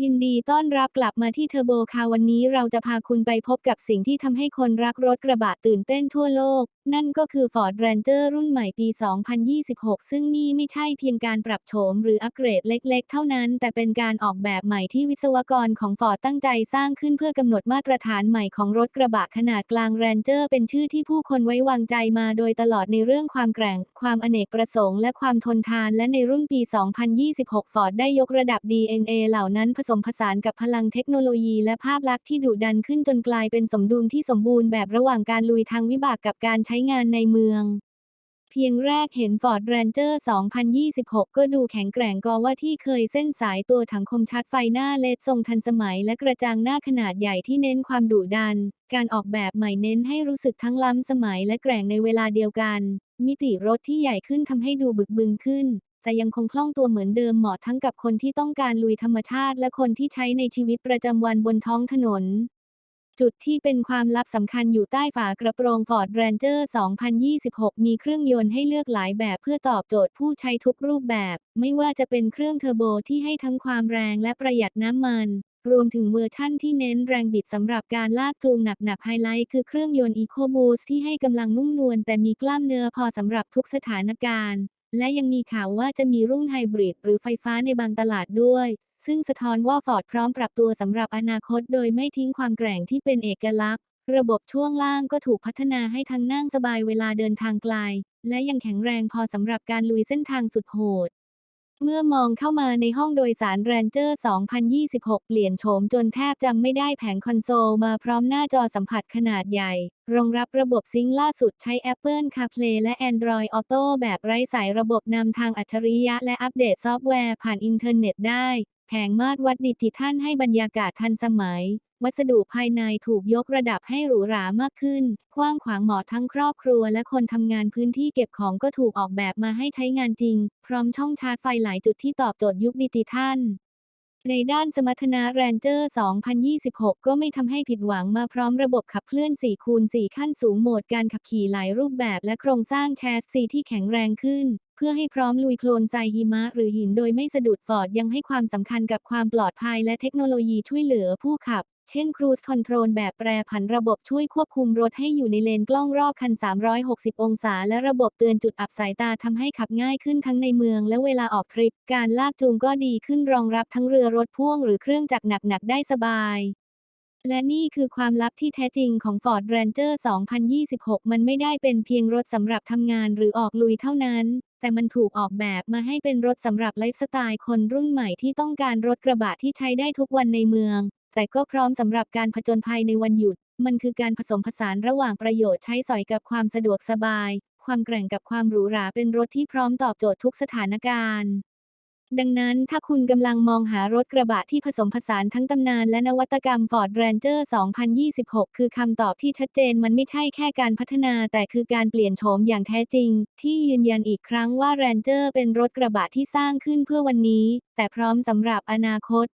ต้อนรับกลับมาที่เทอร์โบคาร์วันนี้เราจะพาคุณไปพบกับสิ่งที่ทำให้คนรักรถกระบะตื่นเต้นทั่วโลก นั่นก็คือ Ford Ranger รุ่นใหม่ปี 2026 ซึ่งนี่ไม่ใช่เพียงการปรับโฉมหรืออัปเกรดเล็กๆ เท่านั้น แต่เป็นการออกแบบใหม่ที่วิศวกรของ Ford ตั้งใจสร้างขึ้นเพื่อกำหนดมาตรฐานใหม่ของรถกระบะขนาดกลาง Ranger เป็นชื่อที่ผู้คนไว้วางใจมาโดยตลอดในเรื่องความแกร่ง ความอเนกประสงค์และความทนทานและในรุ่นปี 2026 Ford ได้ยกระดับ DNA เหล่านั้นผสมผสานกับพลังเทคโนโลยีและภาพลักษณ์ที่ดุดันขึ้นจนกลายเป็นสมดุลที่สมบูรณ์แบบระหว่างการลุยทางวิบากกับการใช้งานในเมือง เพียงแรกเห็น Ford Ranger 2026 ก็ดูแข็งแกร่งกว่าที่เคยเส้นสายตัวถังคมชัดไฟหน้าเลดทรงทันสมัยและกระจังหน้าขนาดใหญ่ที่เน้นความดุดัน การออกแบบใหม่เน้นให้รู้สึกทั้งล้ำสมัยและแกร่งในเวลาเดียวกัน มิติรถที่ใหญ่ขึ้นทำให้ดูบึกบึนขึ้น แต่ยังคงคล่องตัวเหมือนเดิมเหมาะทั้งกับคนที่ต้องการลุยธรรมชาติและคนที่ใช้ในชีวิตประจำวันบนท้องถนน จุดที่เป็นความลับสำคัญอยู่ใต้ฝากระโปรง Ford Ranger 2026 มีเครื่องยนต์ให้เลือกหลายแบบเพื่อตอบโจทย์ผู้ใช้ทุกรูปแบบ ไม่ว่าจะเป็นเครื่องเทอร์โบที่ให้ทั้งความแรงและประหยัดน้ำมันรวมถึงเวอร์ชั่นที่เน้นแรงบิดสำหรับการลากจูงหนักๆไฮไลท์คือเครื่องยนต์ EcoBoost ที่ให้กำลังนุ่มนวลแต่มีกล้ามเนื้อพอสำหรับทุกสถานการณ์ และยังมีข่าวว่าจะมีรุ่นไฮบริดหรือไฟฟ้าในบางตลาดด้วย ซึ่งสะท้อนว่าฟอร์ดพร้อมปรับตัวสำหรับอนาคตโดยไม่ทิ้งความแกร่งที่เป็นเอกลักษณ์ ระบบช่วงล่างก็ถูกพัฒนาให้ทั้งนั่งสบายเวลาเดินทางไกล และยังแข็งแรงพอสำหรับการลุยเส้นทางสุดโหด เมื่อมองเข้ามาในห้องโดยสารแรนเจอร์ 2026 เปลี่ยนโฉมจนแทบจำไม่ได้แผงคอนโซลมาพร้อมหน้าจอสัมผัสขนาดใหญ่ รองรับระบบซิงค์ล่าสุดใช้ Apple CarPlay และ Android Auto แบบไร้สายระบบนำทางอัจฉริยะและอัปเดตซอฟต์แวร์ผ่านอินเทอร์เน็ตได้ แผงมาตรวัดดิจิทัลให้บรรยากาศทันสมัย วัสดุภายในถูกยกระดับให้หรูหรามากขึ้น กว้างขวางเหมาะทั้งครอบครัวและคนทำงานพื้นที่เก็บของก็ถูกออกแบบมาให้ใช้งานจริง พร้อมช่องชาร์จไฟหลายจุดที่ตอบโจทย์ยุคดิจิทัล ในด้านสมรรถนะแรนเจอร์ 2026 ก็ไม่ทำให้ผิดหวังมาพร้อมระบบขับเคลื่อน 4 คูณ 4 ขั้นสูงโหมดการขับขี่หลายรูปแบบและโครงสร้างแชสซีที่แข็งแรงขึ้น เพื่อให้พร้อมลุยโคลนทรายหิมะหรือหินโดยไม่สะดุดฟอร์ดยังให้ความสำคัญกับความปลอดภัยและเทคโนโลยีช่วยเหลือผู้ขับ เช่น Cruise Control แบบแปรผันระบบช่วยควบคุมรถให้อยู่ในเลนกล้องรอบคัน 360 องศา และระบบเตือนจุดอับสายตาทำให้ขับง่ายขึ้นทั้งในเมือง และเวลาออกทริป การลากจูงก็ดีขึ้นรองรับทั้งเรือรถพ่วงหรือเครื่องจักรหนักๆได้สบายและนี่คือความลับที่แท้จริงของ Ford Ranger 2026 มันไม่ได้เป็นเพียงรถสำหรับทำงานหรือออกลุยเท่านั้น แต่มันถูกออกแบบมาให้เป็นรถสำหรับไลฟ์สไตล์คนรุ่นใหม่ที่ต้องการรถกระบะที่ใช้ได้ทุกวันในเมือง แต่ก็พร้อมสำหรับการผจญภัยในวันหยุด มันคือการผสมผสานระหว่างประโยชน์ใช้สอยกับความสะดวกสบาย ความแกร่งกับความหรูหราเป็นรถที่พร้อมตอบโจทย์ทุกสถานการณ์ดังนั้นถ้าคุณกำลังมองหารถกระบะที่ผสมผสานทั้งตำนานและนวัตกรรม Ford Ranger 2026 คือคำตอบที่ชัดเจนมันไม่ใช่แค่การพัฒนาแต่คือการเปลี่ยนโฉมอย่างแท้จริง ที่ยืนยันอีกครั้งว่า Ranger เป็นรถกระบะที่สร้างขึ้นเพื่อวันนี้ แต่พร้อมสำหรับอนาคต